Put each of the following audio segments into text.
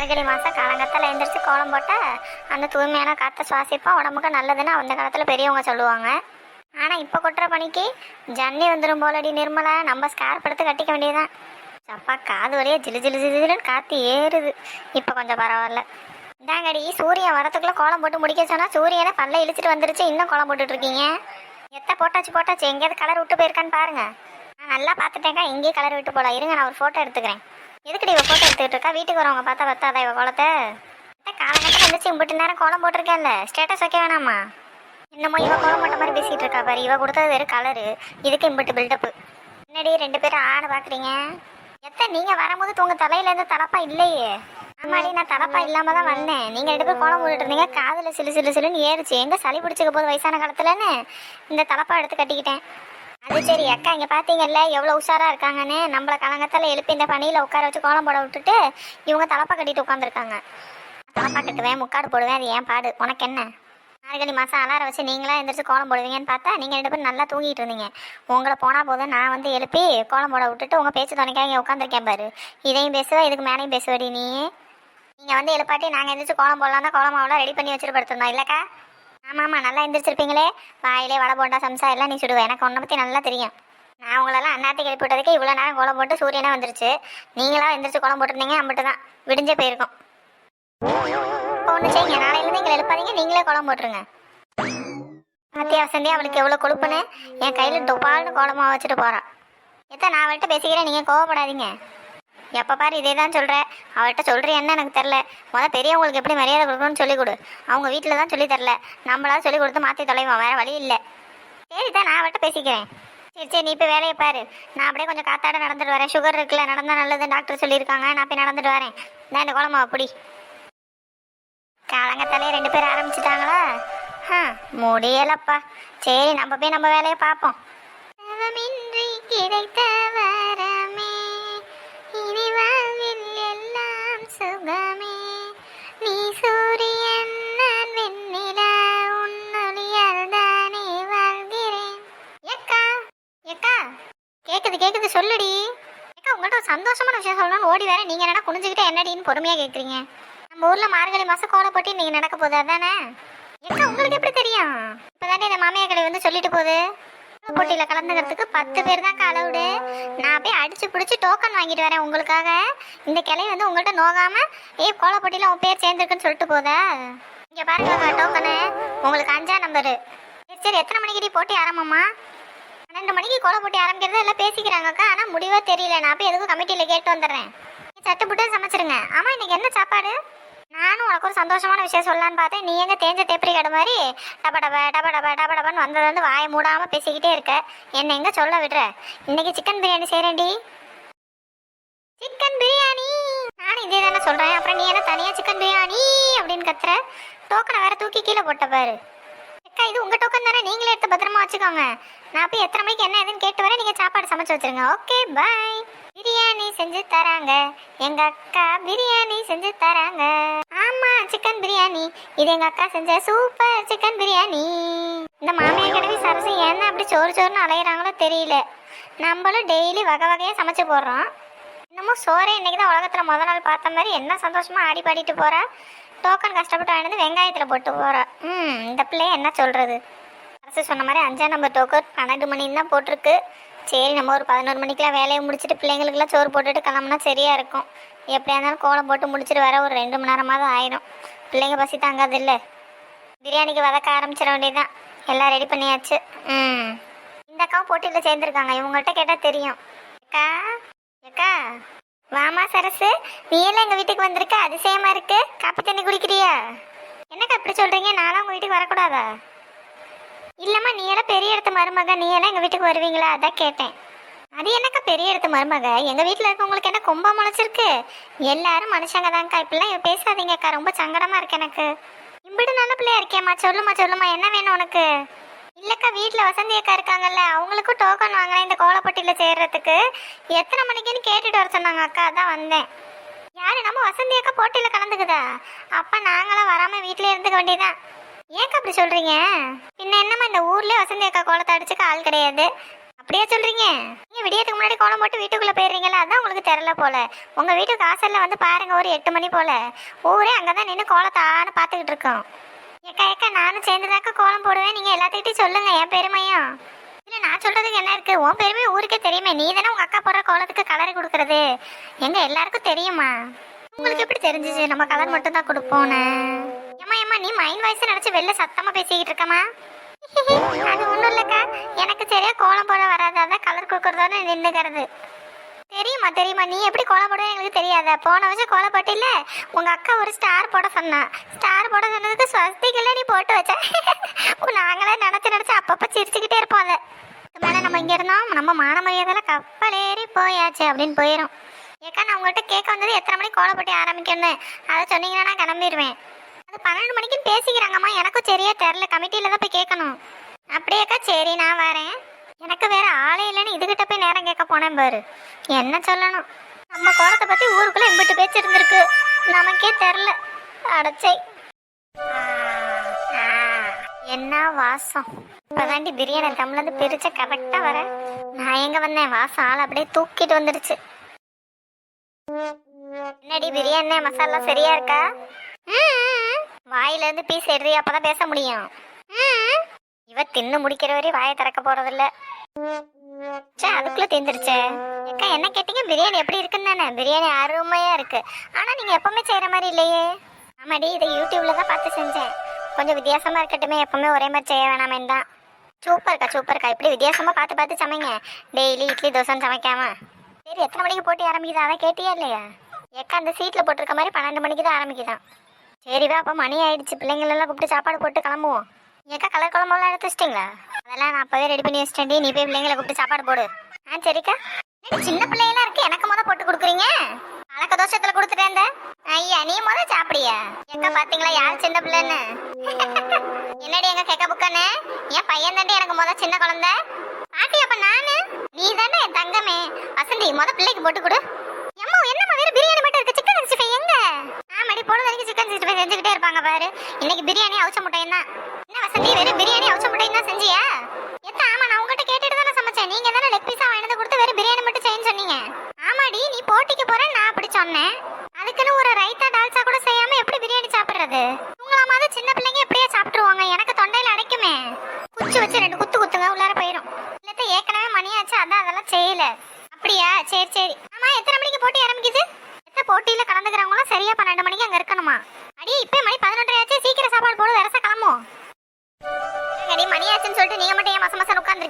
மார்கழி மாதம் காலங்கத்தில் எழுந்திரிச்சு கோலம் போட்டால் அந்த தூய்மையான காற்றை சுவாசிப்போம். உடம்புக்கு நல்லதுன்னு அந்த காலத்தில் பெரியவங்க சொல்லுவாங்க. ஆனால் இப்போ கொட்டுற பணிக்கு ஜன்னி வந்துடும் போலடி நிர்மலா. நம்ம ஸ்கார்ப் எடுத்து கட்டிக்க வேண்டியதுதான். சப்பா காது வழியே ஜிலு ஜிலு ஜிலுன்னு காற்று ஏறுது. இப்போ கொஞ்சம் பரவாயில்ல. இந்தாங்கடி சூரியன் வரத்துக்குள்ளே கோலம் போட்டு முடிக்க சொன்னால் சூரியனை பல்ல இழுச்சிட்டு வந்துருச்சு. இன்னும் கோலம் போட்டுட்ருக்கீங்க. எத்த போட்டாச்சு போட்டாச்சு. எங்கேயாவது கலர் விட்டு போயிருக்கான்னு பாருங்க. நான் நல்லா பார்த்துட்டேங்க எங்கேயும் கலர் விட்டு போல இருங்க நான் ஒரு ஃபோட்டோ எடுத்துக்கிறேன். எதுக்குடி இவ போட்டோ எடுத்துக்கிட்டு இருக்கா? வீட்டுக்கு வரவங்க பார்த்தா பத்தாதா இவ குளத்தை காலகட்டம் வந்துச்சு. இம்பிட்டு நேரம் கோலம் போட்டிருக்கேன்ல. ஸ்டேட்டஸ் வைக்க வேணாமா? என்னமோ இவ கோலம் போட்ட மாதிரி பேசிட்டு இருக்கா பாரு. இவ கொடுத்தது வெறும் கலரு இதுக்கு இம்பிட்டு பில்டப்பு என்னடி ரெண்டு பேரும் ஆடு பார்க்குறீங்க எத்த நீங்க வரும்போது உங்க தலையில இருந்து தலப்பா இல்லையே. ஆமாடி நான் தலப்பா இல்லாம தான் வந்தேன். நீங்க ரெண்டு பேரும் கோலம் போட்டுட்டு இருந்தீங்க. காதுல சிலு சிலு சிலுன்னு ஏறுச்சு. எங்க சளி பிடிச்சிக்க போது வயசான காலத்துலன்னு? இந்த தலப்பா எடுத்து கட்டிக்கிட்டேன். அது சரி அக்கா இங்க பாத்தீங்கல்ல எவ்வளவு உஷாரா இருக்காங்கன்னு. நம்மள கலங்கத்துல எழுப்பி இந்த பணியில உட்கார வச்சு கோலம் போட விட்டுட்டு இவங்க தலப்பா கட்டிட்டு உட்காந்துருக்காங்க தலப்பா கட்டுவேன் முக்காடு போடுவேன் அது ஏன் பாடு? உனக்கு என்ன? மார்கழி மாதம் அலாரம் வச்சு நீங்களா எந்திரிச்சு கோலம் போடுவீங்கன்னு பார்த்தா நீங்கள் ரெண்டு பேரும் நல்லா தூங்கிட்டு இருந்தீங்க. உங்களை போனால் போதும் நான் வந்து எழுப்பி கோலம் போட விட்டுட்டு உங்கள் பேச்சு துணைக்காக இங்கே உட்காந்துருக்கேன் பாரு. இதையும் பேசுவா இதுக்கு மேலேயும் பேசுவடி நீ. நீங்கள் வந்து எழுப்பாட்டி நாங்கள் எந்திரிச்சு கோலம் போடலாம் தான் கோலம் மாவுலாம் ரெடி பண்ணி வச்சுட்டு படுத்துருந்தோம் இல்லைக்கா? ஆமாம் ஆமாம் நல்லா எந்திரிச்சிருப்பீங்களே? வாயிலே வடை போண்டா சம்சா எல்லாம் நீ சுடுவேன் எனக்கு உன்னை பற்றி நல்லா தெரியும். நான் உங்களெல்லாம் அண்ணாத்தி எழுப்பி போட்டதுக்கு இவ்வளோ நேரம் கோலம் போட்டு சூரியனாக வந்துருச்சு. நீங்களா எந்திரிச்சு கோலம் போட்டிருந்தீங்க அம்பிட்டு தான் விடிஞ்சே போயிருக்கும். இப்போ ஒன்று செய்யுங்க. நாளையிலேருந்து எங்களை எழுப்பாதீங்க. நீங்களே கோலம் போட்டுருங்க. அத்தியாவசந்தே அவளுக்கு எவ்வளோ கொழுப்புன்னு என் கையில் டொபால்னு கோலமாக வச்சுட்டு போகிறான் எத்தனை நான் அவள்கிட்ட பேசிக்கிறேன். நீங்கள் கோவப்படாதீங்க. எப்போ பாரு இதே தான் சொல்கிற அவள்கிட்ட சொல்கிறேன்னு எனக்கு தெரில முதல் பெரியவங்களுக்கு எப்படி மரியாதை கொடுக்கணும்னு சொல்லிக் கொடு. அவங்க வீட்டில் தான் சொல்லி தரல. நம்மளால சொல்லி கொடுத்து மாற்றி தொலைவோம் வேறு வழி இல்லை. சரி தான் நான் அவள்கிட்ட பேசிக்கிறேன். சரி சரி நீ இப்போ வேலையை பாரு. நான் அப்படியே கொஞ்சம் காத்தாட நடந்துட்டு வரேன். சுகர் இருக்குல்ல நடந்தால் நல்லது. டாக்டர் சொல்லியிருக்காங்க. நான் போய் நடந்துட்டு வரேன். நான் இந்த குழம்பு அப்படி காலங்கத்தாலே ரெண்டு பேரும் ஆரம்பிச்சிட்டாங்களா? ஆ முடியலப்பா. சரி நம்ம போய் நம்ம வேலையை பார்ப்போம். கிடைத்த கேக்குது சொல்லுடி. அக்கா உங்கள்கிட்ட ஒரு சந்தோஷமான விஷயம் சொல்லணும்னு ஓடி வரேன் நீங்க என்னடா குனிஞ்சுக்கிட்டே என்னடின்னு பொறுமையா கேக்குறீங்க? நம்ம ஊர்ல மார்கழி மாசம் கோலம் போட்டு நீங்க நடக்க போகுது அதானே? ஏக்கா உங்களுக்கு எப்படி தெரியும்? இப்பதானே இந்த மாமியாக்களை கடை வந்து சொல்லிட்டு போகுது. கோல போட்டியில கலந்துக்கிறதுக்கு பத்து பேர் தான் அளவுடு நான் போய் அடிச்சு பிடிச்சி டோக்கன் வாங்கிட்டு வரேன் உங்களுக்காக. இந்த கிளை வந்து உங்கள்கிட்ட நோகாம ஏய் கோல போட்டியில உன் பேர் சேர்ந்துருக்குன்னு சொல்லிட்டு போதா? இங்க பாருங்க டோக்கனு உங்களுக்கு அஞ்சா நம்பரு சரி சரி எத்தனை மணிக்கு போட்டி ஆரம்பமா பன்னெண்டு மணிக்கு கோல போட்டி ஆரம்பிக்கிறதா எல்லாம் பேசிக்கிறாங்கக்கா ஆனால் முடிவே தெரியல. நான் போய் எதுக்கும் கமிட்டியில் கேட்டு வந்துடுறேன். சட்டு புட்டு சமைச்சிருங்க. ஆமாம் இன்னைக்கு என்ன சாப்பாடு? நானும் உனக்கு ஒரு சந்தோஷமான விஷயம் சொல்லலான்னு பார்த்தேன். நீ எங்கே தேஞ்ச தேப்பரி கடை மாதிரி டப டப டப டப டப டபன்னு வந்தது வந்து வாயை மூடாமல் பேசிக்கிட்டே இருக்க. என்னை எங்கே சொல்ல விடுற? இன்னைக்கு சிக்கன் பிரியாணி செய்கிறேன்டி சிக்கன் பிரியாணி. நானும் இதே தானே சொல்கிறேன் அப்புறம் நீ என்ன தனியாக சிக்கன் பிரியாணி அப்படின்னு கத்துற? டோக்கனை வேற தூக்கி கீழே போட்ட பாரு. இது உங்க டோக்கன் தானே? நீங்களே எடுத்து பத்திரமா வச்சுக்கோங்க. நான் போய் எத்தனை மணிக்கு என்ன ஏதுன்னு கேட்டு வரேன் நீங்க சாப்பாடு சமைச்சு வச்சிருங்க. ஓகே பை பிரியாணி செஞ்சு தராங்க. எங்க அக்கா பிரியாணி செஞ்சு தராங்க. ஆமா சிக்கன் பிரியாணி. இது எங்க அக்கா செஞ்ச சூப்பர் சிக்கன் பிரியாணி. இந்த மாமியார் கிடவி சரசு ஏன்னா அப்படி சோறு சோறுன்னு அலையிறாங்களோ தெரியல. நம்மளும் டெய்லி வகை வகையாக சமைச்சு போடுறோம். இன்னமும் சோறே இன்னைக்கு தான் உலகத்தில் முத நாள் பார்த்த மாதிரி என்ன சந்தோஷமா ஆடி பாடிட்டு போறா. டோக்கன் கஷ்டப்பட்டு வாங்கிட்டு வந்து வெங்காயத்தில் போட்டு போகிறோம் ம் இந்த பிள்ளைய என்ன சொல்றது? அரசு சொன்ன மாதிரி அஞ்சாம் நம்பர் டோக்கன் பன்னெண்டு மணின்னு தான் போட்டிருக்கு. சரி நம்ம ஒரு பதினோரு மணிக்கெலாம் வேலையை முடிச்சுட்டு பிள்ளைங்களுக்குலாம் சோறு போட்டுட்டு கிளம்புனா சரியா இருக்கும். எப்படியா இருந்தாலும் கோலம் போட்டு முடிச்சுட்டு வர ஒரு ரெண்டு மணி நேரமாவது ஆயிடும் பிள்ளைங்க பசி தாங்காது இல்லை? பிரியாணிக்கு வதக்க ஆரம்பிச்சிட வேண்டியதுதான். எல்லாம் ரெடி பண்ணியாச்சு. ம். இந்த அக்காவும் போட்டியில் சேர்ந்துருக்காங்க. இவங்ககிட்ட கேட்டால் தெரியும். அக்கா அக்கா. வாமா சரசு நீ எல்லாம் எங்கள் வீட்டுக்கு வந்திருக்க? அதிசயமா இருக்கு. காப்பி தண்ணி குடிக்கிறியா? என்னக்கா அப்படி சொல்கிறீங்க நானும் உங்கள் வீட்டுக்கு வரக்கூடாதா? இல்லைம்மா நீ எல்லாம் பெரிய இடத்து மருமக. நீ எல்லாம் எங்கள் வீட்டுக்கு வருவீங்களா? அதான் கேட்டேன். அது என்னக்கா பெரிய இடத்து மருமக? எங்கள் வீட்டில் இருக்கவங்களுக்கு என்ன கொம்பா முளைச்சிருக்கு? எல்லாரும் மனுஷங்க தான்க்கா. இப்படிலாம் பேசாதீங்கக்கா. ரொம்ப சங்கடமா இருக்கு எனக்கு. இம்பிடு நல்ல பிள்ளையா இருக்கேம்மா. சொல்லுமா சொல்லுமா என்ன வேணும் உனக்கு? இல்லைக்கா வீட்டில் வசந்தி அக்கா இருக்காங்கல்ல அவங்களுக்கும் டோக்கன் வாங்கினேன் இந்த கோலப்பட்டியில் சேர்றதுக்கு. எத்தனை மணிக்குன்னு கேட்டுட்டு வர சொன்னாங்க அக்கா அதான் வந்தேன். யார் நம்ம வசந்தி அக்கா போட்டியில் கலந்துக்குதா? அப்போ நாங்களாம் வராம வீட்டிலே இருந்துக்க வேண்டியதான் ஏக்கா அப்படி சொல்றீங்க? பின்ன என்னம்மா இந்த ஊர்லேயே வசந்தி அக்கா கோலத்தை அடிச்சுக்க ஆள் கிடையாது? அப்படியே சொல்கிறீங்க சொல்றீங்க விடியத்துக்கு முன்னாடி கோலம் போட்டு வீட்டுக்குள்ளே போயிடுறீங்களா அதான் உங்களுக்கு தெரில போல. உங்கள் வீட்டு வாசல்ல வந்து பாருங்க ஒரு எட்டு மணி போல. ஊரே அங்கதான் நின்று கோலத்தான்னு பார்த்துக்கிட்டு இருக்கோம். ஏக்கா நானும் சேர்ந்துதாக்கா கோலம் போடுவேன். நீங்க எல்லாத்துக்கிட்டையும் சொல்லுங்க என் பெருமையும் இல்ல நான் சொல்றதுக்கு என்ன இருக்கு? உன் பெருமை ஊருக்கே தெரியுமே. நீ தானே உங்க அக்கா போடுற கோலத்துக்கு கலர் கொடுக்கறது. எங்க எல்லாருக்கும் தெரியுமா? உங்களுக்கு எப்படி தெரிஞ்சுச்சு நம்ம கலர் மட்டும் தான் கொடுப்போம்னு. ஏமா ஏமா நீ மைண்ட் வாய்ஸ் நினைச்சு வெளில சத்தமா பேசிக்கிட்டு இருக்கமா அது ஒண்ணும் இல்லக்கா. எனக்கு சரியா கோலம் போட வராது? அதான் கலர் கொடுக்கறதோட நின்னுக்கிறது. தெரியுமா தெரியுமா? நீ எப்படி கோலம் போடுவே எங்களுக்கு தெரியாத. போன வருஷம் கோலம் போட்டில உங்க அக்கா ஒரு ஸ்டார் போட சொன்னான் ஸ்டார் போட சொன்னதுக்கு ஸ்வஸ்திகள்ல நீ போட்டு வச்ச. நாங்களே நினச்சி நினச்சி அப்பப்ப சிரிச்சுக்கிட்டே இருப்போம் அதை. மேலே நம்ம இங்க இருந்தோம் நம்ம மானமரியாதையில் கப்பலேறி கப்பல் ஏறி போயாச்சு அப்படின்னு போயிடும் ஏக்கா நான் உங்கள்கிட்ட கேட்க வந்தது எத்தனை மணிக்கு கோலம் போட்டி ஆரம்பிக்கணும்னு. அதை சொன்னீங்கன்னா நான் கிளம்பிடுவேன் அது பன்னெண்டு மணிக்கு பேசிக்கிறாங்கம்மா. எனக்கும் சரியா தெரில கமிட்டியில தான் போய் கேட்கணும். அப்படியேக்கா சரி நான் வரேன். எனக்கு வேற ஆளே இல்லைன்னு இதுகிட்ட போய் நேரம் கேட்க போனேன் பாரு. என்ன சொல்லணும்? நம்ம கோலத்தை பத்தி ஊருக்குள்ள எம்பிட்டு பேச்சு இருந்திருக்கு. நமக்கே தெரில அடைச்சை. என்ன வாசம்? இப்பதாண்டி பிரியாணி தமிழ்ந்து பிரிச்ச கரெக்டா வர. நான் எங்க வந்தேன்? வாசம் ஆள் அப்படியே தூக்கிட்டு வந்துடுச்சு. என்னடி பிரியாணி? மசாலா சரியா இருக்கா? வாயில இருந்து பீஸ் எடுறி அப்பதான் பேச முடியும். இவ தின்னு முடிக்கிற வரை வாயை திறக்க போறதில்ல. ச்சே அதுக்குள்ள தேர்ந்துருச்சே அக்கா என்ன கேட்டீங்க? பிரியாணி எப்படி இருக்குன்னு தானே. பிரியாணி அருமையா இருக்கு. ஆனா நீங்க எப்பவுமே செய்யற மாதிரி இல்லையே. ஆமாடி இதை யூடியூப்ல தான் பார்த்து செஞ்சேன். கொஞ்சம் வித்தியாசமா இருக்கட்டுமே எப்பவுமே ஒரே மாதிரி செய்ய வேணாமே தான். சூப்பர்க்கா சூப்பர்க்கா. இப்படி வித்தியாசமா பார்த்து பார்த்து சமைங்க. டெய்லி இட்லி தோசைன்னு சமைக்காம. சரி எத்தனை மணிக்கு போட்டி ஆரம்பிக்குது? அதான் கேட்டியா இல்லையா? எக்கா அந்த சீட்டில் போட்டிருக்க மாதிரி பன்னெண்டு மணிக்கு தான் ஆரம்பிக்குதான். சரிவா அப்போ மணி ஆயிடுச்சு. பிள்ளைங்களெல்லாம் கூப்பிட்டு சாப்பாடு போட்டு கிளம்புவோம். ஏக்கா கலர் குழம்புலாம் எடுத்து வச்சிட்டிங்களா? அதெல்லாம் நான் அப்போவே ரெடி பண்ணி வச்சிட்டேன் நீ போய் பிள்ளைங்களை கூப்பிட்டு சாப்பாடு போடு. ஆ சரிக்கா. சின்ன பிள்ளைங்களா இருக்கு. எனக்கு முத போட்டு கொடுக்குறீங்க? பழக்க தோஷத்துல கொடுத்துட்டேன் ஐயா நீ முத சாப்பிடியா எங்க பாத்தீங்களா யார் சின்ன பிள்ளைன்னு? என்னடி எங்க கேட்க புக்கானே என் பையன் தாண்டி எனக்கு முத சின்ன குழந்தை. பாட்டி அப்ப நானு? நீ தானே என் தங்கமே? வசந்தி முத பிள்ளைக்கு போட்டு கொடு. எம்மா என்னம்மா வேற பிரியாணி மட்டும் இருக்கு. சிக்கன் சிக்ஸ்டி ஃபைவ் எங்க? ஆமாடி பொழுது வரைக்கும் சிக்கன் சிக்ஸ்டி ஃபைவ் செஞ்சுக்கிட்டே இருப்பாங்க பாரு. இன்னைக்கு பிரியாணி அவிச்ச முட்டையும் தான் நீ வெறும் பிரியாணி அவிச்ச முட்டையும் தான் செஞ்சிய? எத்த ஆமா நான் உங்ககிட்ட கேட்டுட்டு தானே சமைச்சேன். நீங்க தானே லெக் பீஸா வாங்கிட்டு கொடுத்து வெறும் பிரியாணி மட்டும் செய்யு சொன்னீங்க. ஆமாடி நீ போட்டிக்கு போற நான் அப்படி சொன்னேன். அதுக்குன்னு ஒரு ரைத்தா டால்சா கூட செய்யாம எப்படி பிரியாணி சாப்பிடுறது? உங்கள மாதிரி சின்ன பிள்ளைங்க எப்படியே சாப்பிட்டுருவாங்க. எனக்கு தொண்டையில அடைக்குமே. குச்சி வச்சு ரெண்டு குத்து குத்துங்க உள்ளார போயிடும் இல்லத்த ஏற்கனவே மணியாச்சு அதான் அதெல்லாம் செய்யல. அப்படியா? சரி சரி. ஆமா எத்தனை மணிக்கு போட்டி ஆரம்பிக்குது? எத்தனை போட்டியில கலந்துக்கிறவங்களும் சரியா பன்னெண்டு மணிக்கு அங்க இருக்கணுமா? அடி இப்ப மணி பதினொன்று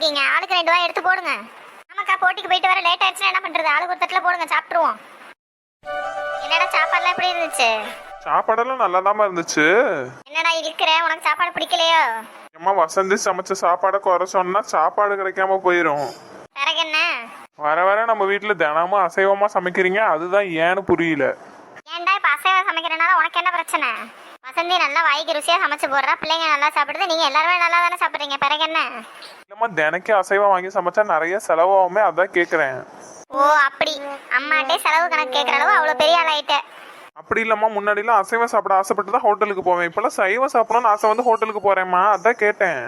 உட்காந்துருக்கீங்க ஆளுக்கு ரெண்டு வாய் எடுத்து போடுங்க. ஆமாக்கா போட்டிக்கு போயிட்டு வர லேட் ஆயிடுச்சுன்னா என்ன பண்றது? ஆளுக்கு ஒரு தட்டுல போடுங்க சாப்பிட்டுருவோம். என்னடா சாப்பாடுலாம் எப்படி இருந்துச்சு? சாப்பாடெல்லாம் நல்லாதாம்மா இருந்துச்சு. என்னடா இருக்கிற? உனக்கு சாப்பாடு பிடிக்கலையோ? அம்மா வசந்தி சமைச்ச சாப்பாடை குறை சொன்னா சாப்பாடு கிடைக்காம போயிடும் பிறகு என்ன? வர வர நம்ம வீட்டுல தினமும் அசைவமா சமைக்கிறீங்க. அதுதான் ஏன்னு புரியல. ஏன்டா இப்ப அசைவம் சமைக்கிறனால உனக்கு என்ன பிரச்சனை? வசந்தி நல்லா வாய்க்கு ருசியா சமைச்சு போடுறா. பிள்ளைங்க நல்லா சாப்பிடுது. நீங்க எல்லாருமே நல்லா தானே சாப்பிடுறீங்க. பிறகு என்ன? இல்லம்மா தினைக்கு அசைவம் வாங்கி சமைச்சா நிறைய செலவாகுமே அதான் கேக்குறேன். ஓ அப்படி. அம்மாட்டே செலவு கணக்கு கேட்கற அளவு அவ்வளவு பெரிய ஆளாயிட்ட. அப்படி இல்லம்மா முன்னாடிலாம் அசைவம் சாப்பிட ஆசைப்பட்டு தான் ஹோட்டலுக்கு போவேன். இப்பெல்லாம் சைவம் சாப்பிடணும்னு ஆசை வந்து ஹோட்டலுக்கு போறேம்மா. அதான் கேட்டேன்.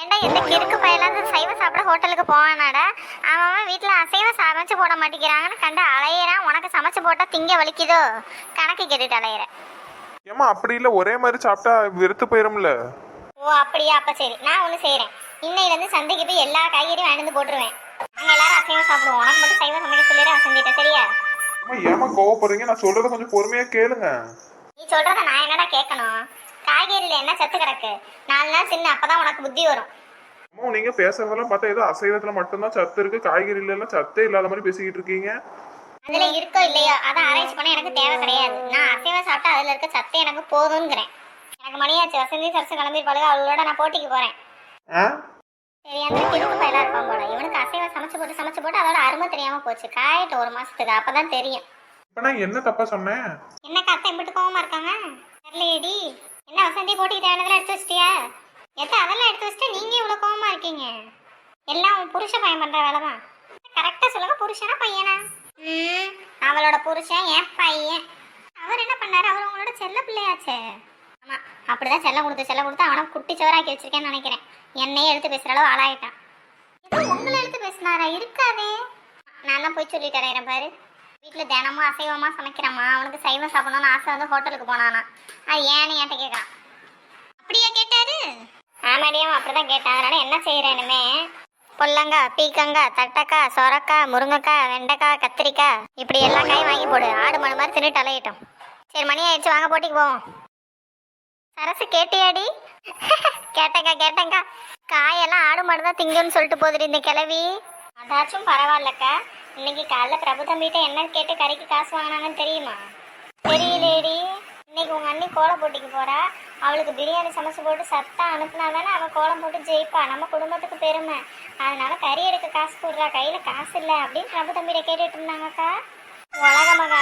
ஏன்டா எந்த கிறுக்கு பையலாவது சைவம் சாப்பிட ஹோட்டலுக்கு போவானாடா? அவன் வீட்டுல அசைவம் சமைச்சு போட மாட்டேங்கிறாங்கன்னு கண்டு அலையிறான். உனக்கு சமைச்சு போட்டா திங்க வலிக்குதோ? கணக்கு கேட்டுட்டு அலையிற. ஏம்மா அப்படி இல்ல ஒரே மாதிரி சாப்பிட்டா வெறுத்து போயிரும்ல. ஓ அப்படியா அப்ப சரி. நான் ஒண்ணு செய்யறேன் இன்னையில இருந்து சந்தைக்கு போய் எல்லா காய்கறியும் வாங்கிட்டு வந்து போட்டுருவேன். நாங்க எல்லாரும் அசைவம் சாப்பிடுவோம். உனக்கு மட்டும் சைவம் சமைக்க சொல்லிடுறேன் வசந்திட்ட சரியா? அம்மா ஏமா கோவப்படுறீங்க? நான் சொல்றத கொஞ்சம் பொறுமையா கேளுங்க. நீ சொல்றத நான் என்னடா கேட்கணும்? காய்கறியில என்ன சத்து கிடக்கு? நாலு நாள் சின்ன அப்பதான் உனக்கு புத்தி வரும். அம்மா நீங்க பேசுறதெல்லாம் பார்த்தா ஏதோ அசைவத்துல மட்டும்தான் சத்து இருக்கு. காய்கறில எல்லாம் சத்தே இல்லாத மாதிரி பேசிக்கிட்டு இருக்கீங்க. அதுல இருக்கோ இல்லையோ அதை அரேஞ்ச் பண்ண எனக்கு தேவை கிடையாது. நான் அசைவம் சாப்பிட்டா அதுல இருக்க சத்து எனக்கு போதுங்கிறேன் எனக்கு மணியாச்சு வசந்தி சரசு கிளம்பிருப்பாளுக அவளோட நான் போட்டிக்கு போறேன். சரி அந்த பயிலா இருப்பான் போல. இவனுக்கு அசைவம் சமைச்சு போட்டு சமைச்சு போட்டு அதோட அருமை தெரியாம போச்சு. காயிட்ட ஒரு மாசத்துக்கு அப்பதான் தெரியும். இப்ப நான் என்ன தப்பா சொன்னேன்? என்ன கத்தை இம்பிட்டு கோவமா இருக்காங்க? தெரியலையேடி என்ன வசந்தி போட்டிக்கு தேவையானதெல்லாம் எடுத்து வச்சிட்டியா? எத்த அதெல்லாம் எடுத்து வச்சுட்டு நீங்க இவ்வளவு கோவமா இருக்கீங்க? எல்லாம் உன் புருஷ பையன் பண்ற வேலை தான் கரெக்டா சொல்லுங்க புருஷனா பையனா? அவளோட புருஷன் என் பையன். அவர் என்ன பண்ணாரு? அவர் உங்களோட செல்ல பிள்ளையாச்சே. ஆமா அப்படிதான் செல்ல கொடுத்து செல்ல கொடுத்து அவனை குட்டி சோறாக்கி வச்சிருக்கேன்னு நினைக்கிறேன். என்னையே எடுத்து பேசுற அளவு ஆளாயிட்டான். இப்போ உங்களை எடுத்து பேசினாரா? இருக்காதே. நான் தான் போய் சொல்லிட்டு பாரு. வீட்டில் தினமும் அசைவமாக சமைக்கிறம்மா. அவனுக்கு சைவம் சாப்பிடணும்னு ஆசை வந்து ஹோட்டலுக்கு போனானா. அது ஏன்னு என்கிட்ட கேட்குறான் அப்படியா கேட்டாரு? ஆமாடியும் அப்படிதான் கேட்டான். அதனால என்ன செய்யறேனுமே பொல்லங்காய் பீக்கங்காய் தட்டக்காய் சொரக்காய் முருங்கைக்காய் வெண்டைக்காய் கத்திரிக்காய் இப்படி எல்லா காயும் வாங்கி போடு. ஆடு மணி மாதிரி தின்னுட்டு அலையிட்டோம். சரி மணி ஆயிடுச்சு. வாங்க போட்டிக்கு போவோம். சரசு கேட்டியாடி? கேட்டேங்க்கா கேட்டேங்க காயெல்லாம் ஆடு மாடு தான் திங்குன்னு சொல்லிட்டு போதுடி இந்த கிளவி அதாச்சும் பரவாயில்லக்கா. இன்னைக்கு காலைல பிரபு தம்பிகிட்ட என்ன கேட்டு கறிக்கு காசு வாங்கினாங்கன்னு தெரியுமா? தெரியலேடி இன்னைக்கு உங்க அண்ணி கோலம் போட்டிக்கு போறா. அவளுக்கு பிரியாணி சமைச்சு போட்டு சத்தா அனுப்புனா தானே அவள் கோலம் போட்டு ஜெயிப்பா. நம்ம குடும்பத்துக்கு பெருமை. அதனால கறி எடுக்க காசு போடுறா கையில காசு இல்லை. அப்படின்னு பிரபு தம்பிகிட்ட கேட்டுட்டு இருந்தாங்கக்கா. உலக மகா